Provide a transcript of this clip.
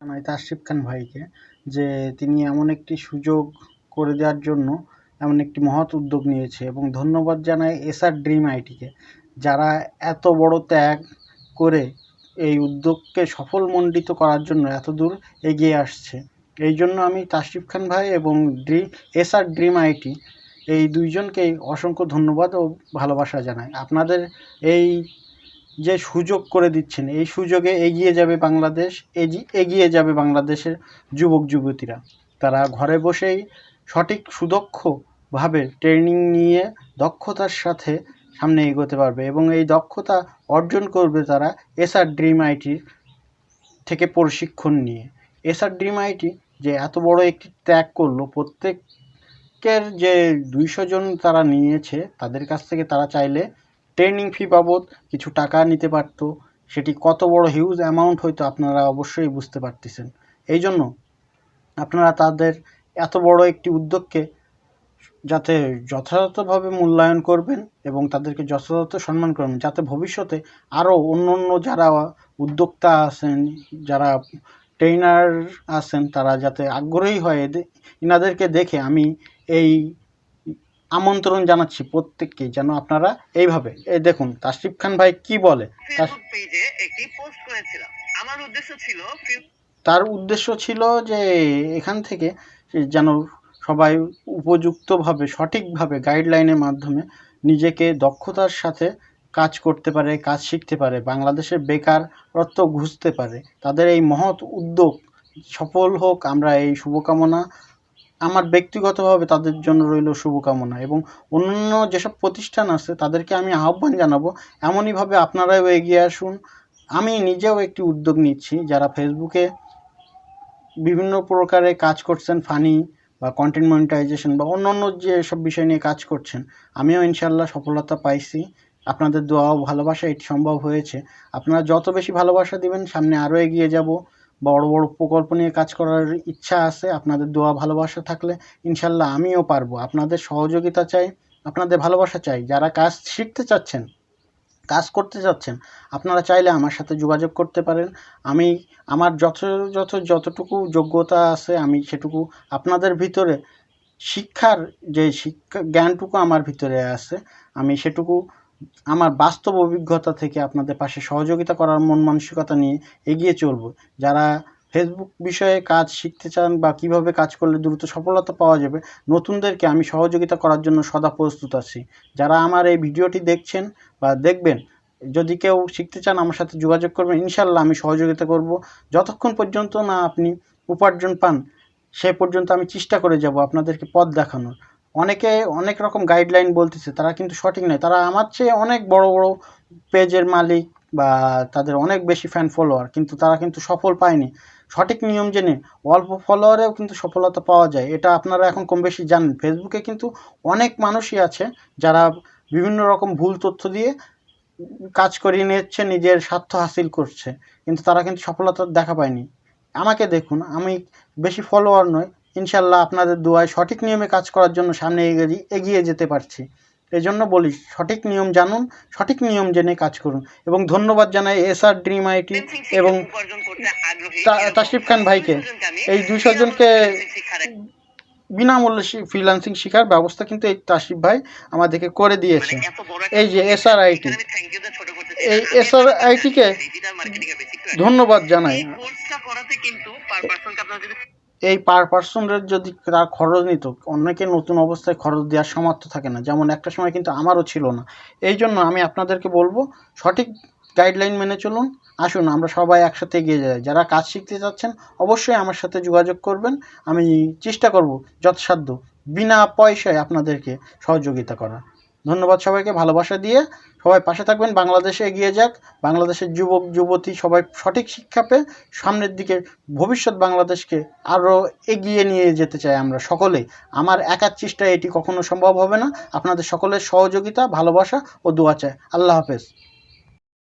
জানাই তাশরিফ খান ভাইকে যে তিনি এমন একটি সুযোগ করে দেওয়ার জন্য এমন একটি মহৎ উদ্যোগ নিয়েছে এবং ধন্যবাদ জানাই এসআর ড্রিম আইটিকে, যারা এত বড় ত্যাগ করে এই উদ্যোগকে সফলমণ্ডিত করার জন্য এত দূর এগিয়ে আসছে। এই জন্য আমি তাশরিফ খান ভাই এবং ড্রি, এসআর ড্রিম আইটি এই দুইজনকেই অসংখ্য ধন্যবাদ ও ভালোবাসা জানাই। আপনাদের এই যে সুযোগ করে দিচ্ছেন, এই সুযোগে এগিয়ে যাবে বাংলাদেশ, এগি- এগিয়ে যাবে বাংলাদেশের যুবক, যুবতীরা। তারা ঘরে বসেই সঠিক, সুদক্ষভাবে ট্রেনিং নিয়ে দক্ষতার সাথে সামনে এগোতে পারবে এবং এই দক্ষতা অর্জন করবে তারা এসআর ড্রিম আইটির থেকে প্রশিক্ষণ নিয়ে। এসআর ড্রিম আইটি যে এত বড় একটি ত্যাগ করল, প্রত্যেকের যে দুইশো জন তারা নিয়েছে, তাদের কাছ থেকে তারা চাইলে ট্রেনিং ফি বাবদ কিছু টাকা নিতে পারতো। সেটি কত বড় হিউজ অ্যামাউন্ট হয়তো আপনারা অবশ্যই বুঝতে পারতেছেন। এই জন্য আপনারা তাদের এত বড় একটি উদ্যোগকে যাতে যথাযথভাবে মূল্যায়ন করবেন এবং তাদেরকে যথাযথ সম্মান করবেন, যাতে ভবিষ্যতে আরও অন্য অন্য যারা উদ্যোক্তা আছেন, যারা ট্রেনার আছেন, তারা যাতে আগ্রহী হয় এদের ইনাদেরকে দেখে আমি এই আমন্ত্রণ জানাচ্ছি প্রত্যেককে যেন আপনারা এইভাবে এই দেখুন তাশরিফ খান ভাই কি বলে? তার পেজে একটি পোস্ট করেছিলাম। আমার উদ্দেশ্য ছিল তার উদ্দেশ্য ছিল যে এখান থেকে যেন সবাই উপযুক্তভাবে সঠিকভাবে গাইডলাইনের মাধ্যমে নিজেকে দক্ষতার সাথে কাজ করতে পারে কাজ শিখতে পারে বাংলাদেশের বেকারত্ব ঘুষতে পারে। তাদের এই মহৎ উদ্যোগ সফল হোক আমরা এই শুভকামনা আমার ব্যক্তিগতভাবে তাদের জন্য রইল শুভকামনা এবং অন্যান্য যেসব প্রতিষ্ঠান আছে, তাদেরকে আমি আহ্বান জানাব, এমনইভাবে আপনারাও এগিয়ে আসুন। আমি নিজেও একটি উদ্যোগ নিচ্ছি, যারা ফেসবুকে বিভিন্ন প্রকারে কাজ করছেন, ফানি বা কন্টেন্ট মনিটাইজেশন বা অন্য অন্য যে সব বিষয় নিয়ে কাজ করছেন, আমিও ইনশাল্লাহ সফলতা পাইছি। আপনাদের দোয়া ও ভালোবাসা, এটি সম্ভব হয়েছে। আপনারা যত বেশি ভালোবাসা দিবেন, সামনে আরও এগিয়ে যাব। বড় বড় প্রকল্প নিয়ে কাজ করার ইচ্ছা আছে, আপনাদের দোয়া ভালোবাসা থাকলে ইনশাল্লাহ আমিও পারব। আপনাদের সহযোগিতা চাই, আপনাদের ভালোবাসা চাই। যারা কাজ শিখতে চাচ্ছেন, কাজ করতে চাচ্ছেন, আপনারা চাইলে আমার সাথে যোগাযোগ করতে পারেন। আমি, আমার যথাযথ যতটুকু যোগ্যতা আছে, আমি সেটুকু আপনাদের ভিতরে, শিক্ষার যে শিক্ষা জ্ঞানটুকু আমার ভিতরে আছে, আমি সেটুকু আমার বাস্তব অভিজ্ঞতা থেকে আপনাদের পাশে সহযোগিতা করার মন মানসিকতা নিয়ে এগিয়ে চলব। যারা ফেসবুক বিষয়ে কাজ শিখতে চান বা কীভাবে কাজ করলে দ্রুত সফলতা পাওয়া যাবে, নতুনদেরকে আমি সহযোগিতা করার জন্য সদা প্রস্তুত আছি। যারা আমার এই ভিডিওটি দেখছেন বা দেখবেন, যদি কেউ শিখতে চান আমার সাথে যোগাযোগ করবেন ইনশাল্লাহ আমি সহযোগিতা করব। যতক্ষণ পর্যন্ত না আপনি উপার্জন পান, সে পর্যন্ত আমি চেষ্টা করে যাব আপনাদেরকে পথ দেখানোর। অনেকে অনেক রকম গাইডলাইন বলতেছে, তারা কিন্তু সঠিক নয়। তারা আমার চেয়ে অনেক বড় বড় পেজের মালিক বা তাদের অনেক বেশি ফ্যান ফলোয়ার কিন্তু তারা কিন্তু সফল পায়নি। সঠিক নিয়ম জেনে অল্প ফলোয়ারেও কিন্তু সফলতা পাওয়া যায়, এটা আপনারা এখন কম বেশি জানেন। ফেসবুকে কিন্তু অনেক মানুষই আছে যারা বিভিন্ন রকম ভুল তথ্য দিয়ে কাজ করিয়ে নিচ্ছে, নিজের স্বার্থ হাসিল করছে, কিন্তু তারা কিন্তু সফলতা দেখা পায়নি। আমাকে দেখুন, আমি বেশি ফলোয়ার নয় ইনশাল্লাহ আপনাদের দোয়ায় সঠিক নিয়মে কাজ করার জন্য সামনে এগিয়ে যেতে পারছি। এই জন্য বলি, সঠিক নিয়ম জানুন, সঠিক নিয়ম জেনে কাজ করুন। এবং ধন্যবাদ জানাই এস আর ড্রিম আইটি এবং উপার্জন করতে আগ্রহী তা- এরকম তাশরিফ খান ভাইকে। 200 জনকে আমি এই 200 জনকে বিনামূল্যে ফ্রিলান্সিং শেখার ব্যবস্থা কিন্তু এই তাশরিফ ভাই আমাদেরকে করে দিয়েছে। এই যে এস আর চাই এই এস আর SRIT কে digital marketing এর basic তো ধন্যবাদ জানাই এই পার পার্সনের যদি তার খরচ নিত, অনেকে নতুন অবস্থায় খরচ দেওয়ার সামর্থ্য থাকে না। যেমন একটা সময় কিন্তু আমারও ছিল না। এই জন্য আমি আপনাদেরকে বলব, সঠিক গাইডলাইন মেনে চলুন। আসুন, আমরা সবাই একসাথে এগিয়ে যাই। যারা কাজ শিখতে চাচ্ছেন, অবশ্যই আমার সাথে যোগাযোগ করবেন। আমি চেষ্টা করব যথাসাধ্য, বিনা পয়সায় আপনাদেরকে সহযোগিতা করার। ধন্যবাদ সবাইকে ভালোবাসা দিয়ে। সবাই পাশে থাকবেন, বাংলাদেশে এগিয়ে যাক। বাংলাদেশের যুবক, যুবতী সবাই সঠিক শিক্ষা পেয়ে সামনের দিকে ভবিষ্যৎ বাংলাদেশকে আরও এগিয়ে নিয়ে যেতে চাই আমরা সকলে আমার একার চেষ্টায় এটি কখনো সম্ভব হবে না। আপনাদের সকলের সহযোগিতা, ভালোবাসা ও দোয়া চাই। আল্লাহ হাফেজ।